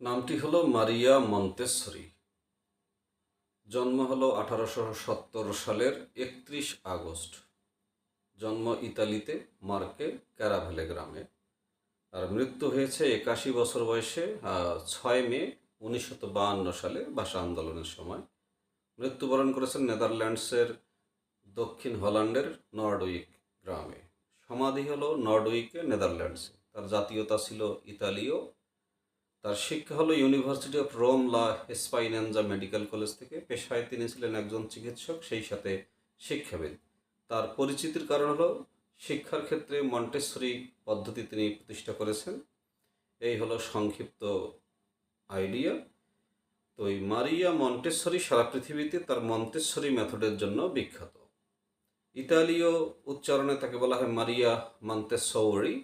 নামটি হলো মারিয়া মন্তেশ্বরী। জন্ম হলো আঠারোশো সত্তর সালের একত্রিশ আগস্ট। জন্ম ইতালিতে, মার্কে ক্যারাভেলে গ্রামে। আর মৃত্যু হয়েছে একাশি বছর বয়সে ছয় মে উনিশশো বাহান্ন সালে ভাষা আন্দোলনের সময়। মৃত্যুবরণ করেছেন নেদারল্যান্ডসের দক্ষিণ হল্যান্ডের নর্ডউইক গ্রামে। সমাধি হলো নর্ডউইকে নেদারল্যান্ডসে। তার জাতীয়তা ছিল ইতালীয় তার শিক্ষা হলো ইউনিভার্সিটি অফ রোম লা হেসপাইনেনজা মেডিকেল কলেজ থেকে। পেশায় তিনি ছিলেন একজন চিকিৎসক, সেই সাথে শিক্ষাবিদ। তার পরিচিতির কারণ হলো শিক্ষার ক্ষেত্রে মন্টেশ্বরী পদ্ধতি তিনি প্রতিষ্ঠা করেছেন। এই হলো সংক্ষিপ্ত আইডিয়া। তো এই মারিয়া মন্টেশ্বরী সারা পৃথিবীতে তার মন্টেশ্বরী মেথডের জন্য বিখ্যাত। ইতালীয় উচ্চারণে তাকে বলা হয় মারিয়া মন্তেসৌরি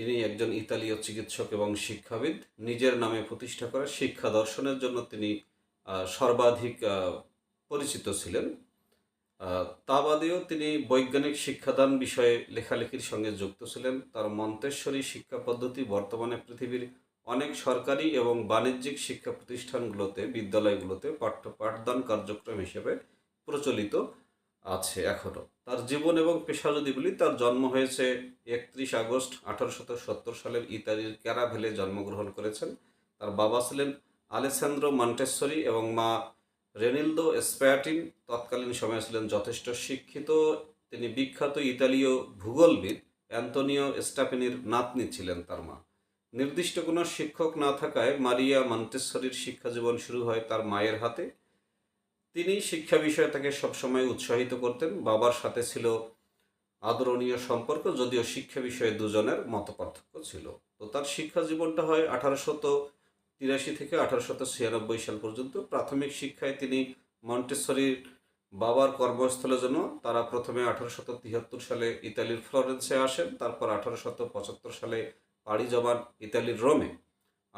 ইনি একজন ইতালীয় চিকিৎসক এবং শিক্ষাবিদ। নিজের নামে প্রতিষ্ঠা করা শিক্ষা দর্শনের জন্য তিনি সর্বাধিক পরিচিত ছিলেন। তা বাদেও তিনি বৈজ্ঞানিক শিক্ষাদান বিষয়ে লেখালেখির সঙ্গে যুক্ত ছিলেন। তার মন্তেশ্বরী শিক্ষা পদ্ধতি বর্তমানে পৃথিবীর অনেক সরকারি এবং বাণিজ্যিক শিক্ষা প্রতিষ্ঠানগুলোতে, বিদ্যালয়গুলোতে পাঠ্য পাঠদান কার্যক্রম হিসেবে প্রচলিত। আছে এখনও তার জীবন এবং পেশা যদি বলি, তার জন্ম হয়েছে একত্রিশ আগস্ট আঠারোশত সত্তর সালের ইতালির ক্যারাভেলে জন্মগ্রহণ করেছেন। তার বাবা ছিলেন আলেসান্দ্রো মন্টেশ্বরি এবং মা রেনিলদো স্প্যাটিন। তৎকালীন সময়ে ছিলেন যথেষ্ট শিক্ষিত। তিনি বিখ্যাত ইতালীয় ভূগোলবিদ অ্যান্তনিও স্টাপেনির নাতনি ছিলেন তার মা। নির্দিষ্ট কোনো শিক্ষক না থাকায় মারিয়া মন্টেশ্বরীর শিক্ষা জীবন শুরু হয় তার মায়ের হাতে। তিনি শিক্ষা বিষয়ে তাকে সবসময় উৎসাহিত করতেন। বাবার সাথে ছিল আদরণীয় সম্পর্ক, যদিও শিক্ষা বিষয়ে দুজনের মত পার্থক্য ছিল। তো তার শিক্ষা জীবনটা হয় আঠারোশত তিরাশি থেকে আঠারোশত ছিয়ানব্বই সাল পর্যন্ত। প্রাথমিক শিক্ষায় তিনি মন্টেশ্বরীর বাবার কর্মস্থলের জন্য তারা প্রথমে আঠারোশত তিয়াত্তর সালে ইতালির ফ্লোরেন্সে আসেন, তারপর আঠারোশত পঁচাত্তর সালে পাড়ি জমান ইতালির রোমে।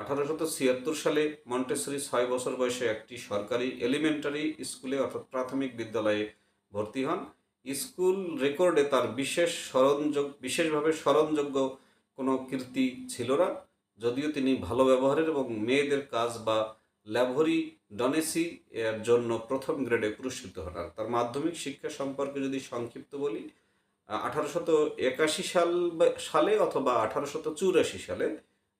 আঠারোশত ছিয়াত্তর সালে মন্টেসরি ছয় বছর বয়সে একটি সরকারি এলিমেন্টারি স্কুলে অর্থাৎ প্রাথমিক বিদ্যালয়ে ভর্তি হন। স্কুল রেকর্ডে তার বিশেষ স্মরণযোগ্য বিশেষভাবে স্মরণযোগ্য কোনো কীর্তি ছিল না। যদিও তিনি ভালো ব্যবহারের এবং মেয়েদের কাজ বা ল্যাভরি ডনেসি এর জন্য প্রথম গ্রেডে পুরস্কৃত হন। আর তার মাধ্যমিক শিক্ষা সম্পর্কে যদি সংক্ষিপ্ত বলি আঠারোশত একাশি সাল সালে অথবা আঠারোশত চুরাশি সালে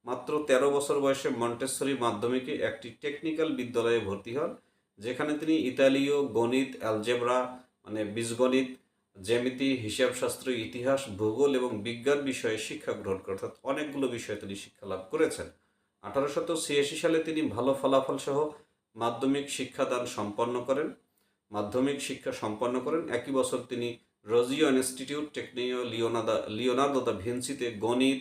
মাত্র তেরো বছর বয়সে মন্টেশ্বরী মাধ্যমিকে একটি টেকনিক্যাল বিদ্যালয়ে ভর্তি হন, যেখানে তিনি ইতালীয় গণিত, অ্যালজেব্রা মানে বীজগণিত, জ্যামিতি, হিসাবশাস্ত্র, ইতিহাস, ভূগোল এবং বিজ্ঞান বিষয়ে শিক্ষা গ্রহণ করেন। অর্থাৎ অনেকগুলো বিষয়ে তিনি শিক্ষা লাভ করেছেন। আঠারোশত ছিয়াশি সালে তিনি ভালো ফলাফল সহ মাধ্যমিক শিক্ষাদান সম্পন্ন করেন। মাধ্যমিক শিক্ষা সম্পন্ন করেন। একই বছর তিনি রোজিও ইনস্টিটিউট টেকনিও লিওনাদা, লিওনার্দো দা ভিনসিতে গণিত,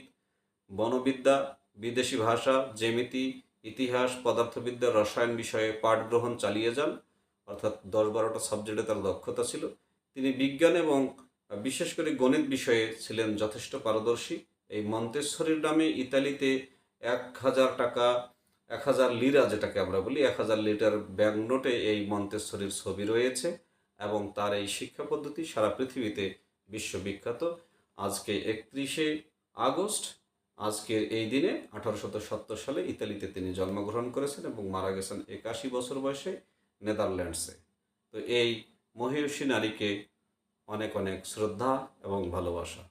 বনবিদ্যা বিদেশি ভাষা, জ্যামিতি, ইতিহাস, পদার্থবিদ্যা, রসায়ন বিষয়ে পাঠ গ্রহণ চালিয়ে যান। অর্থাৎ দশ বারোটা সাবজেক্টে তার দক্ষতা ছিল। তিনি বিজ্ঞান এবং বিশেষ করে গণিত বিষয়ে ছিলেন যথেষ্ট পারদর্শী। এই মন্তেশ্বরীর নামে ইতালিতে এক হাজার টাকা, এক হাজার লিরা যেটাকে আমরা বলি, এক হাজার লিটার ব্যাংক নোটে এই মন্তেশ্বরীর ছবি রয়েছে এবং তার এই শিক্ষা পদ্ধতি সারা পৃথিবীতে বিশ্ববিখ্যাত। আজকে একত্রিশে আগস্ট আজকের এই দিনে আঠারোশত সত্তর সালে ইতালিতে তিনি জন্মগ্রহণ করেছেন এবং মারা গেছেন একাশি বছর বয়সে নেদারল্যান্ডসে। তো এই মহিষী নারীকে অনেক অনেক শ্রদ্ধা এবং ভালোবাসা।